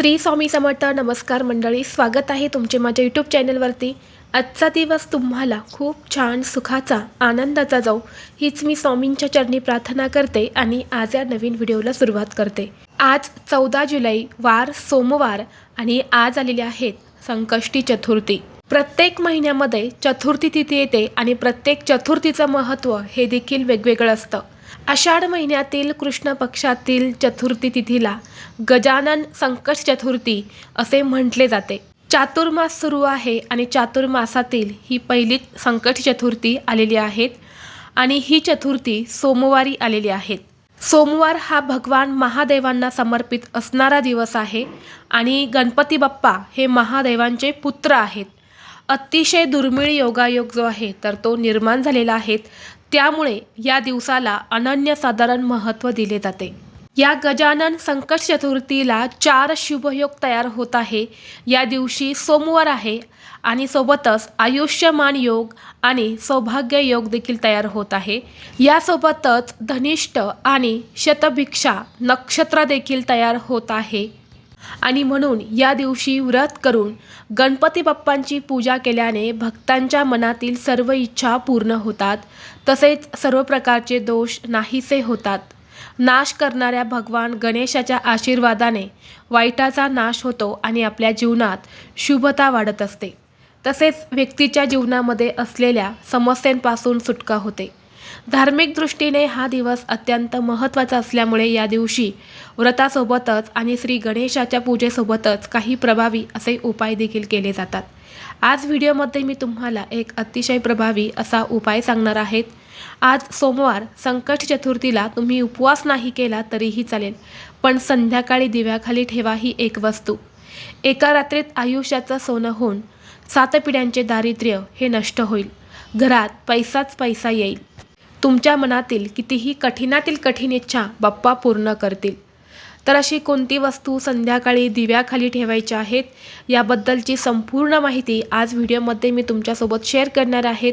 श्री स्वामी समर्थ नमस्कार मंडळी स्वागत आहे तुमचे माझ्या यूट्यूब चॅनलवरती आजचा दिवस तुम्हाला खूप छान सुखाचा आनंदाचा जाऊ हीच मी स्वामींच्या चरणी प्रार्थना करते आणि आज या नवीन व्हिडिओला सुरुवात करते. आज चौदा जुलै वार सोमवार आणि आज आलेले आहेत संकष्टी चतुर्थी. प्रत्येक महिन्यामध्ये चतुर्थी तिथी येते आणि प्रत्येक चतुर्थीचं महत्त्व हे देखील वेगवेगळं असतं. आषाढ महिन्यातील कृष्ण पक्षातील चतुर्थी तिथीला गजानन संकट चतुर्थी असे म्हटले जाते. चातुर्मास सुरू आहे आणि चातुर्मासातील ही पहिलीच संकट चतुर्थी आलेली आहेत आणि ही चतुर्थी सोमवारी आलेली आहेत. सोमवार हा भगवान महादेवांना समर्पित असणारा दिवस आहे आणि गणपती बाप्पा हे महादेवांचे पुत्र आहेत. अतिशय दुर्मिळ योगायोग जो आहे तर तो निर्माण झालेला आहे. त्यामुळे या दिवसाला अनन्यसाधारण महत्त्व दिले जाते. या गजानन संकट चतुर्थीला चार शुभयोग तयार होत आहे. या दिवशी सोमवार आहे आणि सोबतच आयुष्यमान योग आणि सौभाग्य योग देखील तयार होत आहे. यासोबतच धनिष्ठ आणि शतभिक्षा नक्षत्र देखील तयार होत आहे. आणि म्हणून या दिवशी व्रत करून गणपती बाप्पांची पूजा केल्याने भक्तांच्या मनातील सर्व इच्छा पूर्ण होतात. तसेच सर्व प्रकारचे दोष नाहीसे होतात. नाश करणाऱ्या भगवान गणेशाच्या आशीर्वादाने वाईटाचा नाश होतो आणि आपल्या जीवनात शुभता वाढत असते. तसेच व्यक्तीच्या जीवनामध्ये असलेल्या समस्यांपासून सुटका होते. धार्मिक दृष्टीने हा दिवस अत्यंत महत्त्वाचा असल्यामुळे या दिवशी व्रतासोबतच आणि श्री गणेशाच्या पूजेसोबतच काही प्रभावी असे उपाय देखील केले जातात. आज व्हिडिओमध्ये मी तुम्हाला एक अतिशय प्रभावी असा उपाय सांगणार आहेत आज सोमवार संकट चतुर्थीला तुम्ही उपवास नाही केला तरीही चालेल पण संध्याकाळी दिव्याखाली ठेवा ही एक वस्तू. एका रात्रीत आयुष्याचं सोनं होऊन सात पिढ्यांचे दारिद्र्य हे नष्ट होईल. घरात पैसाच पैसा येईल. तुमच्या मनातील कितीही कठीणातील कठीण इच्छा बाप्पा पूर्ण करतील. तर अशी कोणती वस्तू संध्याकाळी दिव्याखाली ठेवायच्या आहेत याबद्दलची संपूर्ण माहिती आज व्हिडिओमध्ये मी तुमच्यासोबत शेअर करणार आहेत.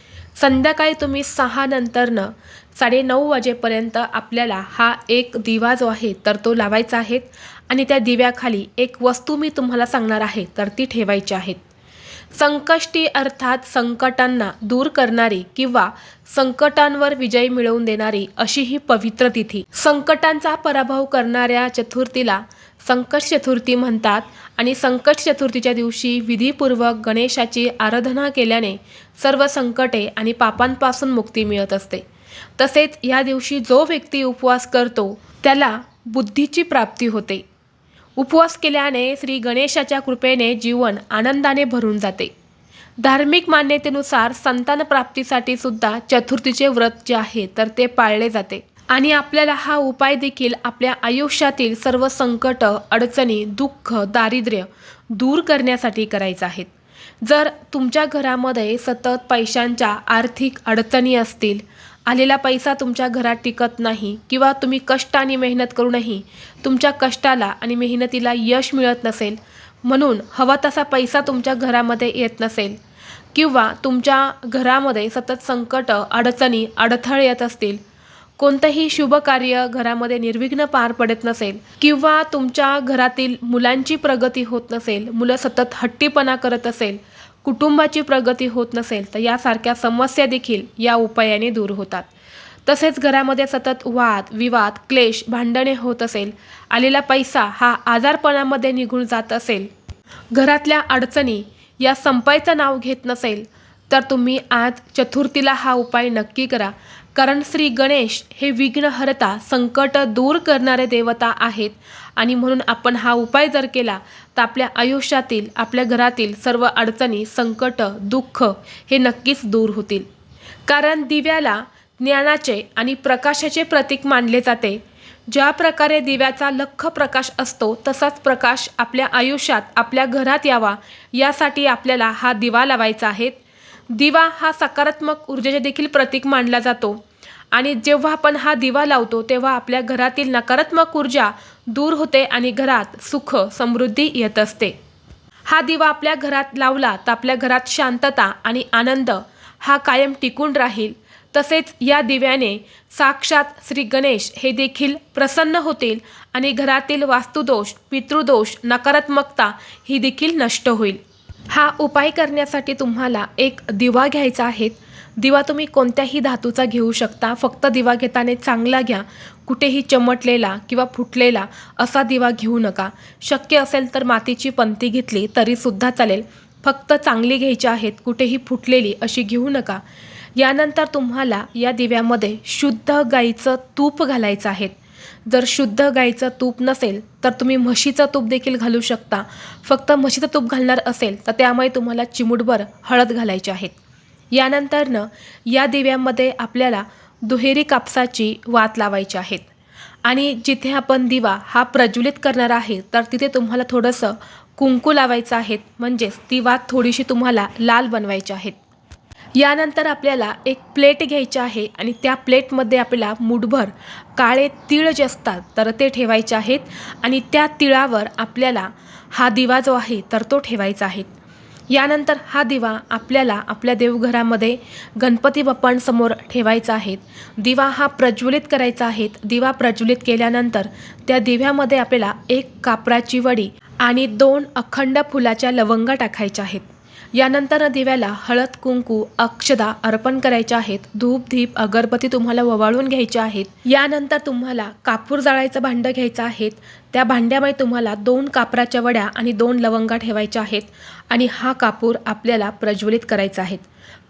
संध्याकाळी तुम्ही सहा नंतरनं साडेनऊ वाजेपर्यंत आपल्याला हा एक दिवा जो आहे तर तो लावायचा आहे. आणि त्या दिव्याखाली एक वस्तू मी तुम्हाला सांगणार आहे तर ती ठेवायची आहेत संकष्टी अर्थात संकटांना दूर करणारी किंवा संकटांवर विजय मिळवून देणारी अशी ही पवित्र तिथी. संकटांचा पराभव करणाऱ्या चतुर्थीला संकट चतुर्थी म्हणतात आणि संकट चतुर्थीच्या दिवशी विधीपूर्वक गणेशाची आराधना केल्याने सर्व संकटे आणि पापांपासून मुक्ती मिळत असते. तसेच या दिवशी जो व्यक्ती उपवास करतो त्याला बुद्धीची प्राप्ती होते. उपवास केल्याने श्री गणेशाच्या कृपेने जीवन आनंदाने भरून जाते. धार्मिक मान्यतेनुसार संतान प्राप्तीसाठी सुद्धा चतुर्थीचे व्रत जे आहे तर ते पाळले जाते. आणि आपल्याला हा उपाय देखील आपल्या आयुष्यातील सर्व संकट अडचणी दुःख दारिद्र्य दूर करण्यासाठी करायचं आहेत. जर तुमच्या घरामध्ये सतत पैशांच्या आर्थिक अडचणी असतील आलेला पैसा तुमच्या घरात टिकत नाही किंवा तुम्ही कष्ट आणि मेहनत करूनही तुमच्या कष्टाला आणि मेहनतीला यश मिळत नसेल म्हणून हवा तसा पैसा तुमच्या घरामध्ये येत नसेल किंवा तुमच्या घरामध्ये सतत संकट अडचणी अडथळे येत असतील. कोणतंही शुभ कार्य घरामध्ये निर्विघ्न पार पडत नसेल किंवा तुमच्या घरातील मुलांची प्रगती होत नसेल मुलं सतत हट्टीपणा करत असेल कुटुंबाची प्रगती होत नसेल तर यासारख्या समस्या देखील या उपायाने दूर होतात. तसेच घरामध्ये सतत वाद विवाद क्लेश भांडणे होत असेल आलेला पैसा हा आजारपणामध्ये निघून जात असेल घरातल्या अडचणी या संपायचं नाव घेत नसेल तर तुम्ही आज चतुर्थीला हा उपाय नक्की करा. कारण श्री गणेश हे विघ्नहरता संकट दूर करणारे देवता आहेत. आणि म्हणून आपण हा उपाय जर केला तर आपल्या आयुष्यातील आपल्या घरातील सर्व अडचणी संकट दुःख हे नक्कीच दूर होतील. कारण दिव्याला ज्ञानाचे आणि प्रकाशाचे प्रतीक मानले जाते. ज्या प्रकारे दिव्याचा लख प्रकाश असतो तसाच प्रकाश आपल्या आयुष्यात आपल्या घरात यावा यासाठी आपल्याला हा दिवा लावायचा आहे. दिवा हा सकारात्मक ऊर्जेचे देखील प्रतीक मानला जातो. आणि जेव्हा आपण हा दिवा लावतो तेव्हा आपल्या घरातील नकारात्मक ऊर्जा दूर होते आणि घरात सुख समृद्धी येत असते. हा दिवा आपल्या घरात लावला तर आपल्या घरात शांतता आणि आनंद हा कायम टिकून राहील. तसेच या दिव्याने साक्षात श्री गणेश हे देखील प्रसन्न होतील आणि घरातील वास्तुदोष पितृदोष नकारात्मकता ही देखील नष्ट होईल. हा उपाय करण्यासाठी तुम्हाला एक दिवा घ्यायचा आहे. दिवा तुम्ही कोणत्याही धातूचा घेऊ शकता. फक्त दिवा घेताना चांगला घ्या. कुठेही चमटलेला किंवा फुटलेला असा दिवा घेऊ नका. शक्य असेल तर मातीची पंती घेतली तरीसुद्धा चालेल. फक्त चांगली घ्यायची आहेत. कुठेही फुटलेली अशी घेऊ नका. यानंतर तुम्हाला या दिव्यामध्ये शुद्ध गाईचं तूप घालायचं आहे. जर शुद्ध गाईचं तूप नसेल तर तुम्ही म्हशीचं तूप देखील घालू शकता. फक्त म्हशीचं तूप घालणार असेल तर त्यामुळे तुम्हाला चिमूटभर हळद घालायची आहेत. यानंतरनं या दिव्यामध्ये आपल्याला दुहेरी कापसाची वात लावायची आहेत. आणि जिथे आपण दिवा हा प्रज्वलित करणार आहे तर तिथे तुम्हाला थोडंसं कुंकू लावायचं आहे म्हणजेच ती वात थोडीशी तुम्हाला लाल बनवायची आहेत. यानंतर आपल्याला एक प्लेट घ्यायची आहे आणि त्या प्लेटमध्ये आपल्याला मुठभर काळे तीळ जे असतात तर ते ठेवायचे आहेत. आणि त्या तिळावर आपल्याला हा दिवा जो आहे तर तो ठेवायचा आहे. यानंतर हा दिवा आपल्याला आपल्या देवघरामध्ये गणपती बाप्पांसमोर ठेवायचा आहे. दिवा हा प्रज्वलित करायचा आहे. दिवा प्रज्वलित केल्यानंतर त्या दिव्यामध्ये आपल्याला एक कापराची वडी आणि दोन अखंड फुलाच्या लवंगा टाकायच्या आहेत. यानंतर दिव्याला हळद कुंकू अक्षदा अर्पण करायच्या आहेत. धूप धीप अगरबत्ती तुम्हाला ववाळून घ्यायच्या आहेत. यानंतर तुम्हाला कापूर जाळायचं भांडं घ्यायचं आहेत. त्या भांड्यामध्ये तुम्हाला दोन कापराच्या वड्या आणि दोन लवंगा ठेवायच्या आहेत आणि हा कापूर आपल्याला प्रज्वलित करायचा आहे.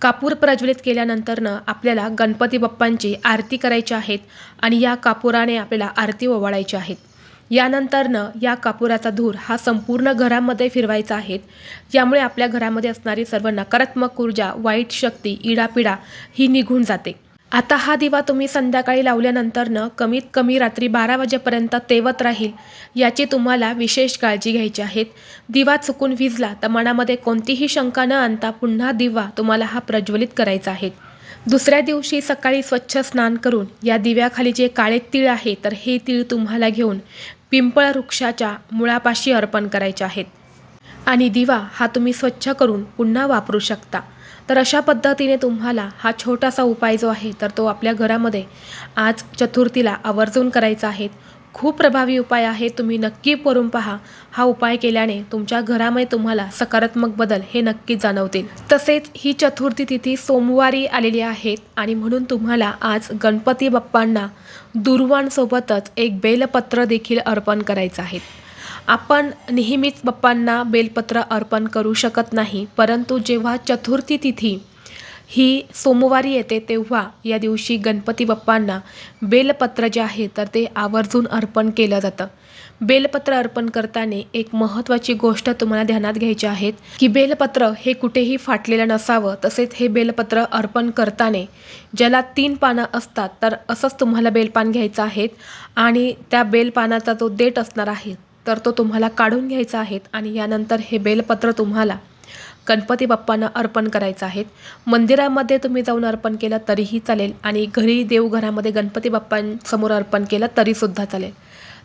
कापूर प्रज्वलित केल्यानंतरनं आपल्याला गणपती बाप्पांची आरती करायची आहेत आणि या कापुराने आपल्याला आरती ओवाळायची आहेत यानंतरनं या कापुराचा धूर हा संपूर्ण घरामध्ये फिरवायचा आहे. यामुळे आपल्या घरामध्ये असणारी सर्व नकारात्मक ऊर्जा वाईट शक्ती इडापिडा ही निघून जाते. आता हा दिवा तुम्ही संध्याकाळी लावल्यानंतरनं कमीत कमी रात्री बारा वाजेपर्यंत तेवत राहील याची तुम्हाला विशेष काळजी घ्यायची आहे. दिवा चुकून विजला तर मनामध्ये कोणतीही शंका न आणता पुन्हा दिवा तुम्हाला हा प्रज्वलित करायचा आहे. दुसऱ्या दिवशी सकाळी स्वच्छ स्नान करून या दिव्याखाली जे काळे तीळ आहे तर हे तीळ तुम्हाला घेऊन पिंपळ वृक्षाच्या मुळापाशी अर्पण करायचे आहेत. आणि दिवा हा तुम्ही स्वच्छ करून पुन्हा वापरू शकता. तर अशा पद्धतीने तुम्हाला हा छोटासा उपाय जो आहे तर तो आपल्या घरामध्ये आज चतुर्थीला आवर्जून करायचा आहे. खूप प्रभावी उपाय आहे तुम्ही नक्की करून पहा. हा उपाय केल्याने तुमच्या घरामध्ये तुम्हाला सकारात्मक बदल हे नक्की जाणवतील. तसेच ही चतुर्थी तिथी सोमवारी आलेली आहेत आणि म्हणून तुम्हाला आज गणपती बाप्पांना दुर्वांसोबतच एक बेलपत्र देखील अर्पण करायचं आहे. आपण नेहमीच बाप्पांना बेलपत्र अर्पण करू शकत नाही परंतु जेव्हा चतुर्थी तिथी ही सोमवारी येते तेव्हा या दिवशी गणपती बाप्पांना बेलपत्र जे आहे तर ते आवर्जून अर्पण केलं जातं. बेलपत्र अर्पण करताना एक महत्त्वाची गोष्ट तुम्हाला ध्यानात घ्यायची आहेत की बेलपत्र हे कुठेही फाटलेलं नसावं तसेच हे बेलपत्र अर्पण करताना ज्याला तीन पानं असतात तर असंच तुम्हाला बेलपान घ्यायचं आहे आणि त्या बेलपानाचा जो देठ असणार आहे तर तो तुम्हाला काढून घ्यायचा आहे आणि यानंतर हे बेलपत्र तुम्हाला गणपती बाप्पांना अर्पण करायचं आहे मंदिरामध्ये तुम्ही जाऊन अर्पण केलं तरीही चालेल आणि घरी देवघरामध्ये गणपती बाप्पांसमोर अर्पण केलं तरीसुद्धा चालेल.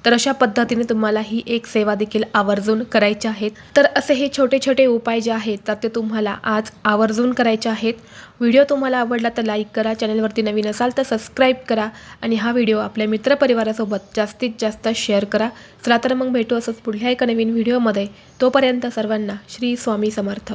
तर अशा पद्धतीने तुम्हाला ही एक सेवा देखील आवर्जून करायची आहेत. तर असे हे छोटे छोटे उपाय जे आहेत तर ते तुम्हाला आज आवर्जून करायचे आहेत. व्हिडिओ तुम्हाला आवडला तर लाईक करा चॅनलवरती नवीन असाल तर सबस्क्राईब करा आणि हा व्हिडिओ आपल्या मित्रपरिवारासोबत जास्तीत जास्त शेअर करा. चला तर मग भेटू असंच पुढल्या एका नवीन व्हिडिओमध्ये. तोपर्यंत सर्वांना श्री स्वामी समर्थ.